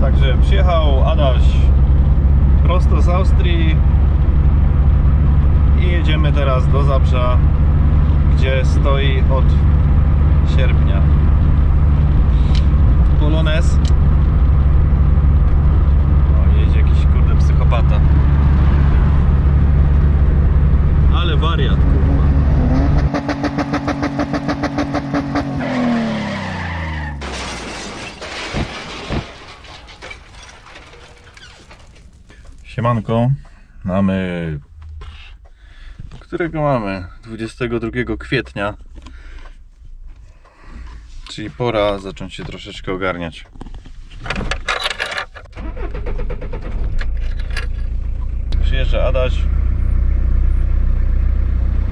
Także przyjechał Adaś prosto z Austrii i jedziemy teraz do Zabrza, gdzie stoi od sierpnia Polones. O, jedzie jakiś kurde psychopata. Siemanko, mamy... Którego mamy? 22 kwietnia. Czyli pora zacząć się troszeczkę ogarniać. Przyjeżdża Adaś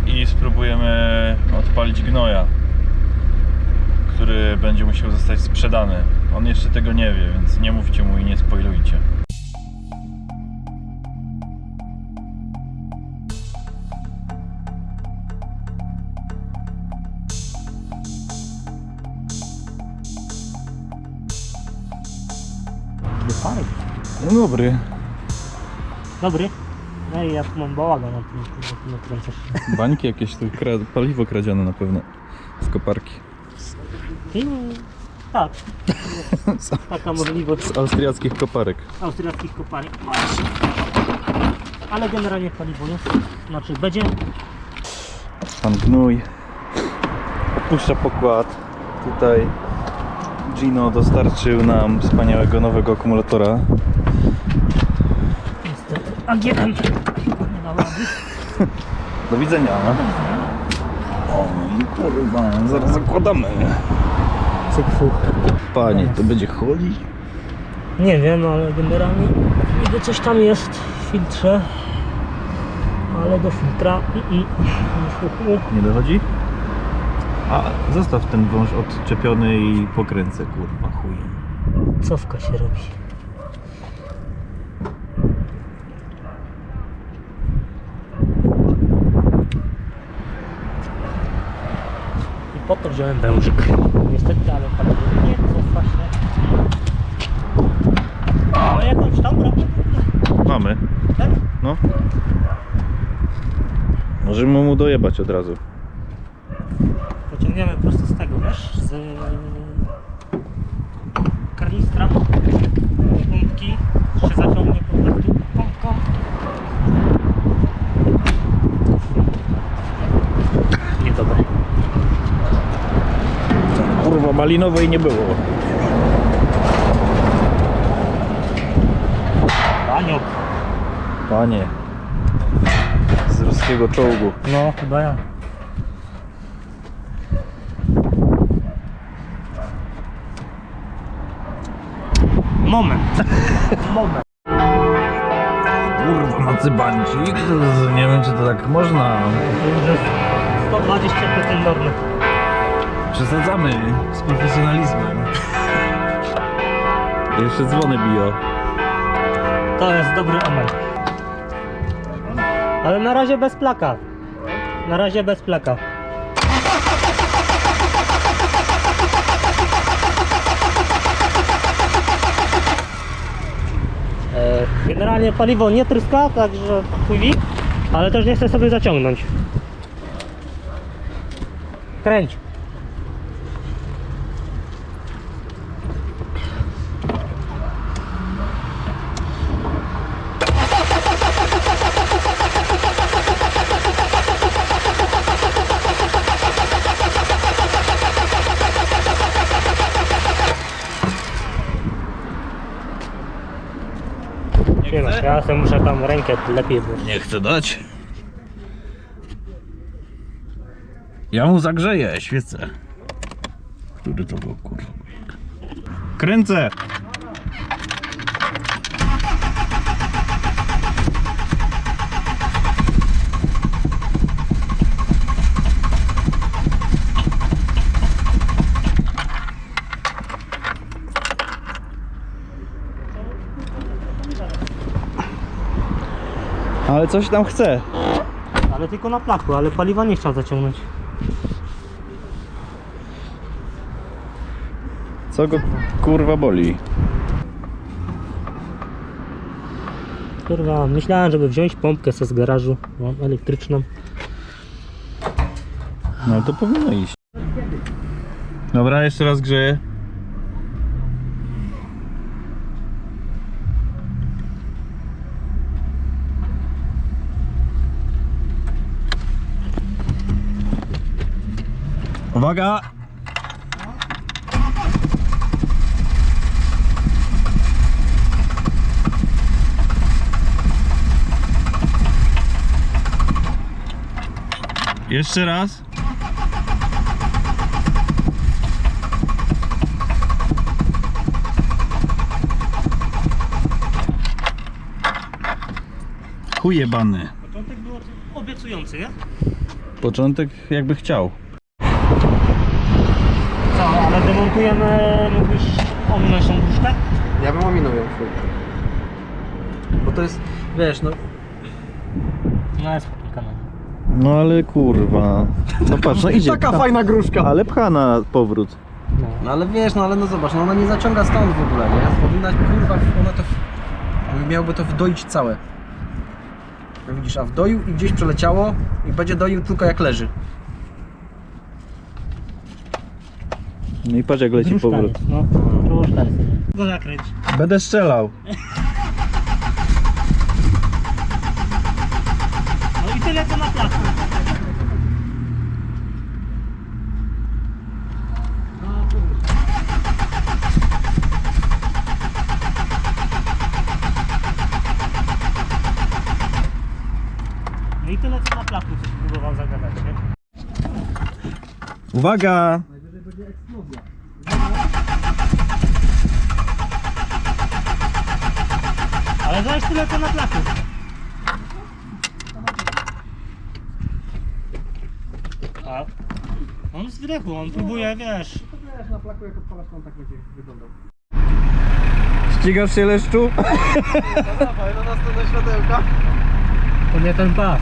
i spróbujemy odpalić gnoja, który będzie musiał zostać sprzedany. On jeszcze tego nie wie, więc nie mówcie mu i nie spoilujcie. Fajnie. Dzień dobry. Dobry. No i ja tu mam bałagan na tym, na tym nakręcasz. Bańki jakieś, tu kra... paliwo kradzione na pewno z koparki. I tak, taka możliwość Z austriackich koparek. austriackich kopalni. Ale generalnie paliwo jest. Znaczy będzie. Pan Gnój opuszcza pokład. Tutaj Gino dostarczył nam wspaniałego nowego akumulatora. Niestety nie rady. Do widzenia. O kurwa, zaraz zakładamy. Cyk, fuch. Panie, to będzie chodzić? Nie wiem, ale generalnie niby coś tam jest w filtrze. Ale do filtra i i. Hu, hu. Nie dochodzi? A, zostaw ten wąż odczepiony i pokręcę, kurwa, chujem. Cofka się robi. I po to wziąłem wężyk. Niestety, ale paliwo nie cofa się. Ale jakąś tam robię. Mamy. Tak? No. Możemy mu dojebać od razu. Pociągniemy prosto z tego, wiesz? Z karnistra. Pompki. Się zaciągnie po prostu pompką. Niedobre. Kurwa, malinowej nie było. Baniok. Panie. Z ruskiego czołgu. No, chyba ja. Moment. Moment. Kurwa, macy bancik. To Nie wiem, czy to tak można. To już jest 120% normy. Przesadzamy z profesjonalizmem. Jeszcze dzwony biją. To jest dobry omen. Ale na razie bez plaka. Na razie bez plaka. Generalnie paliwo nie tryska, także chwili, ale też nie chcę sobie zaciągnąć. Kręć. Sobie muszę tam rękę lepiej włożyć. Nie chcę dać. Ja mu zagrzeję świecę. Który to był, kurwa? Kręcę! Ale coś tam chce. Ale tylko na plaku, ale paliwa nie chciał zaciągnąć. Co go kurwa boli? Kurwa, myślałem, żeby wziąć pompkę sobie z garażu no, elektryczną. No to powinno iść. Dobra, jeszcze raz grzeję. Uwaga! Jeszcze raz. Chujebany. Początek był obiecujący, nie? Początek jakby chciał. Ale demontujemy, mógłbyś ominąć tą gruszkę? Ja bym ominął ją chuj. Bo to jest, wiesz, no No jest kanał. No ale kurwa. No patrz, no idzie. taka pcha, fajna gruszka. ale pcha na powrót. No. No ale wiesz, no ale no zobacz, no ona nie zaciąga stąd w ogóle, nie? Powinna, kurwa, ona to, miałby to wdoić całe. No widzisz, a wdoił i gdzieś przeleciało i będzie doił tylko jak leży. No i patrz jak leci powrót. jest, no. Jest. Go nakręć. Będę strzelał. No i tyle co na placu. No i tyle co na placu coś próbował zagadać, nie? Uwaga! Ale zaś tyle co na placu. A on z wydechu, on próbuje, wiesz. Wiesz, na flaku jak odpalasz, on tak będzie wyglądał. Ścigasz się leszczu? No dawaj, no następne światełka. To nie ten pas.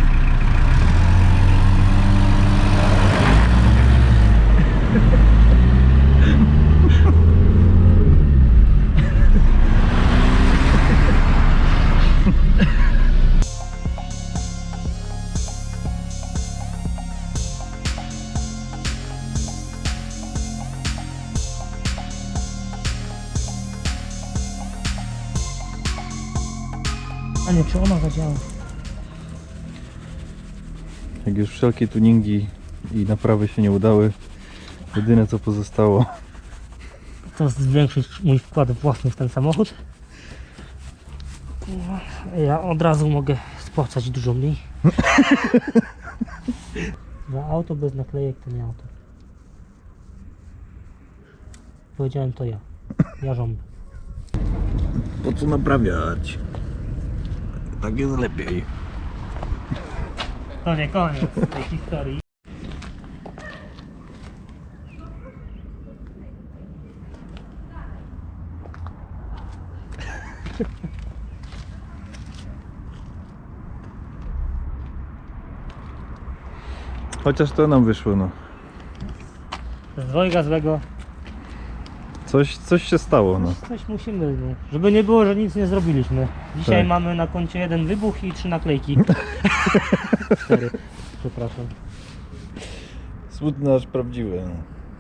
A nie, czy ona zadziała? Jak już wszelkie tuningi i naprawy się nie udały, jedyne co pozostało to zwiększyć mój wkład własny w ten samochód. Ja od razu mogę spłacać dużo mniej. Za auto bez naklejek to nie auto. Powiedziałem to ja. Ja żądę. Po co naprawiać? Tak jest lepiej. To nie koniec tej historii. Chociaż to nam wyszło, no. Z dwojga złego Coś, coś się stało, no. coś musimy, no. żeby nie było, że nic nie zrobiliśmy. Dzisiaj Tak. mamy na koncie jeden wybuch i trzy naklejki. Cztery, przepraszam. Smutny aż prawdziwy.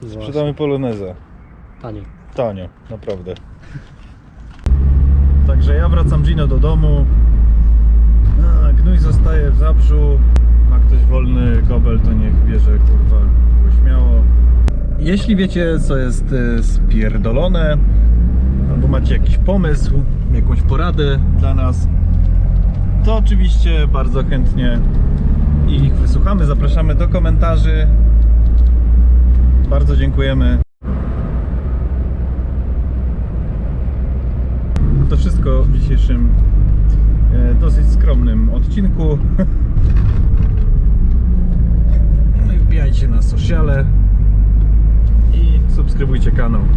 No. Sprzedamy poloneza. Tanio. Tanio, naprawdę. Także ja wracam Gino do domu. A, gnój zostaje w zabrzu. Ma ktoś wolny kobel, to niech bierze kurwa go śmiało. Jeśli wiecie co jest e, spierdolone, albo macie jakiś pomysł, jakąś poradę dla nas, to oczywiście bardzo chętnie ich wysłuchamy. Zapraszamy do komentarzy. Bardzo dziękujemy. To wszystko w dzisiejszym e, dosyć skromnym odcinku. великанов.